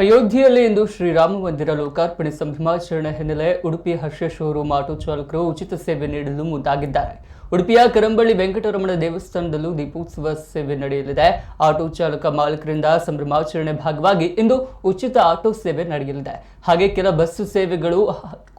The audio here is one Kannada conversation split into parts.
ಅಯೋಧ್ಯೆಯಲ್ಲಿ ಇಂದು ಶ್ರೀರಾಮ ಮಂದಿರ ಲೋಕಾರ್ಪಣೆ ಸಂಭ್ರಮಾಚರಣೆ ಹಿನ್ನೆಲೆ ಉಡುಪಿ ಹರ್ಷ ಶೋರೂಮ್ ಆಟೋ ಚಾಲಕರು ಉಚಿತ ಸೇವೆ ನೀಡಲು ಮುಂದಾಗಿದ್ದಾರೆ. ಉಡುಪಿಯ ಕರಂಬಳ್ಳಿ ವೆಂಕಟರಮಣ ದೇವಸ್ಥಾನದಲ್ಲೂ ದೀಪೋತ್ಸವ ಸೇವೆ ನಡೆಯಲಿದೆ. ಆಟೋ ಚಾಲಕ ಮಾಲೀಕರಿಂದ ಸಂಭ್ರಮಾಚರಣೆ ಭಾಗವಾಗಿ ಇಂದು ಉಚಿತ ಆಟೋ ಸೇವೆ ನಡೆಯಲಿದೆ. ಹಾಗೆ ಕೆಲ ಬಸ್ಸು ಸೇವೆಗಳು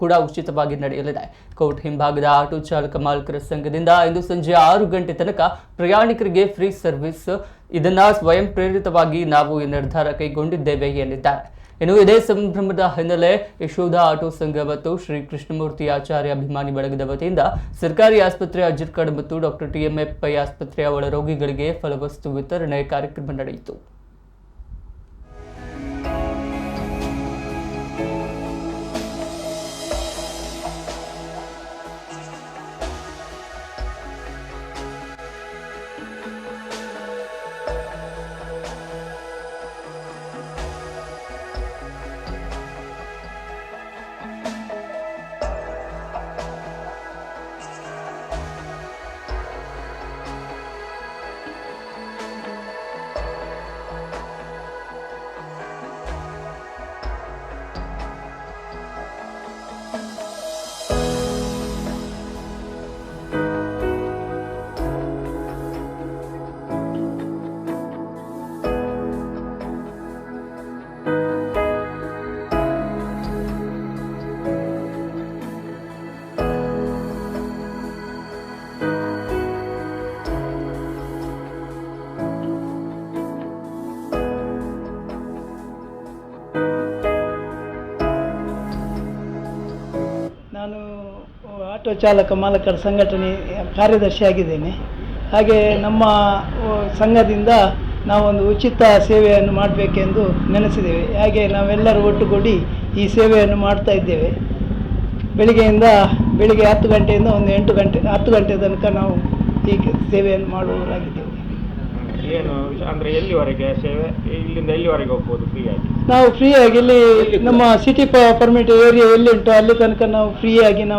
ಕೂಡ ಉಚಿತವಾಗಿ ನಡೆಯಲಿದೆ. ಕೋಟ್ ಹಿಂಭಾಗದ ಆಟೋ ಚಾಲಕ ಮಾಲೀಕರ ಸಂಘದಿಂದ ಇಂದು ಸಂಜೆ ಆರು ಗಂಟೆ ತನಕ ಪ್ರಯಾಣಿಕರಿಗೆ ಫ್ರೀ ಸರ್ವಿಸ್. ಇದನ್ನ ಸ್ವಯಂ ಪ್ರೇರಿತವಾಗಿ ನಾವು ಈ ನಿರ್ಧಾರ ಕೈಗೊಂಡಿದ್ದೇವೆ ಎಂದಿದ್ದಾರೆ ಇನ್ನು ಇದೇ ಸಂಭ್ರಮದ ಹಿನ್ನೆಲೆ ಯಶೋಧ ಆಟೋ ಸಂಘ ಮತ್ತು ಶ್ರೀ ಕೃಷ್ಣಮೂರ್ತಿ ಆಚಾರ್ಯ ಅಭಿಮಾನಿ ಬಳಗದ ವತಿಯಿಂದ ಸರ್ಕಾರಿ ಆಸ್ಪತ್ರೆ ಅಜಿರ್ಕಡ್ ಮತ್ತು ಡಾಕ್ಟರ್ ಟಿಎಂಎಫ್ಐ ಆಸ್ಪತ್ರೆಯ ಒಳರೋಗಿಗಳಿಗೆ ಫಲವಸ್ತು ವಿತರಣೆ ಕಾರ್ಯಕ್ರಮ ನಡೆಯಿತು. ನಾನು ಆಟೋ ಚಾಲಕ ಮಾಲಕರ ಸಂಘಟನೆ ಕಾರ್ಯದರ್ಶಿಯಾಗಿದ್ದೇನೆ. ಹಾಗೆ ನಮ್ಮ ಸಂಘದಿಂದ ನಾವೊಂದು ಉಚಿತ ಸೇವೆಯನ್ನು ಮಾಡಬೇಕೆಂದು ನೆನೆಸಿದ್ದೇವೆ. ಹಾಗೆ ನಾವೆಲ್ಲರೂ ಒಟ್ಟುಗೂಡಿ ಈ ಸೇವೆಯನ್ನು ಮಾಡ್ತಾ ಇದ್ದೇವೆ. ಬೆಳಿಗ್ಗೆಯಿಂದ, ಬೆಳಿಗ್ಗೆ ಹತ್ತು ಗಂಟೆಯಿಂದ ಒಂದು ಎಂಟು ಗಂಟೆ, ಹತ್ತು ಗಂಟೆ ತನಕ ನಾವು ಈ ಸೇವೆಯನ್ನು ಮಾಡುವವರಾಗಿದ್ದೇವೆ. ಏನು ಅಂದ್ರೆ ಎಲ್ಲಿವರೆಗೆ ಸೇವೆ ಇಲ್ಲಿಂದ ಎಲ್ಲಿವರೆಗೆ ಹೋಗ್ಬೋದು ಫ್ರೀ ಆಗಿ? ನಾವು ಫ್ರೀಯಾಗಿ ಇಲ್ಲಿ ನಮ್ಮ ಸಿಟಿ ಪರ್ಮಿಟ್ ಏರಿಯಾ ಎಲ್ಲಿ ಉಂಟು ಅಲ್ಲಿ ತನಕ ನಾವು ಫ್ರೀಯಾಗಿ ನಾವು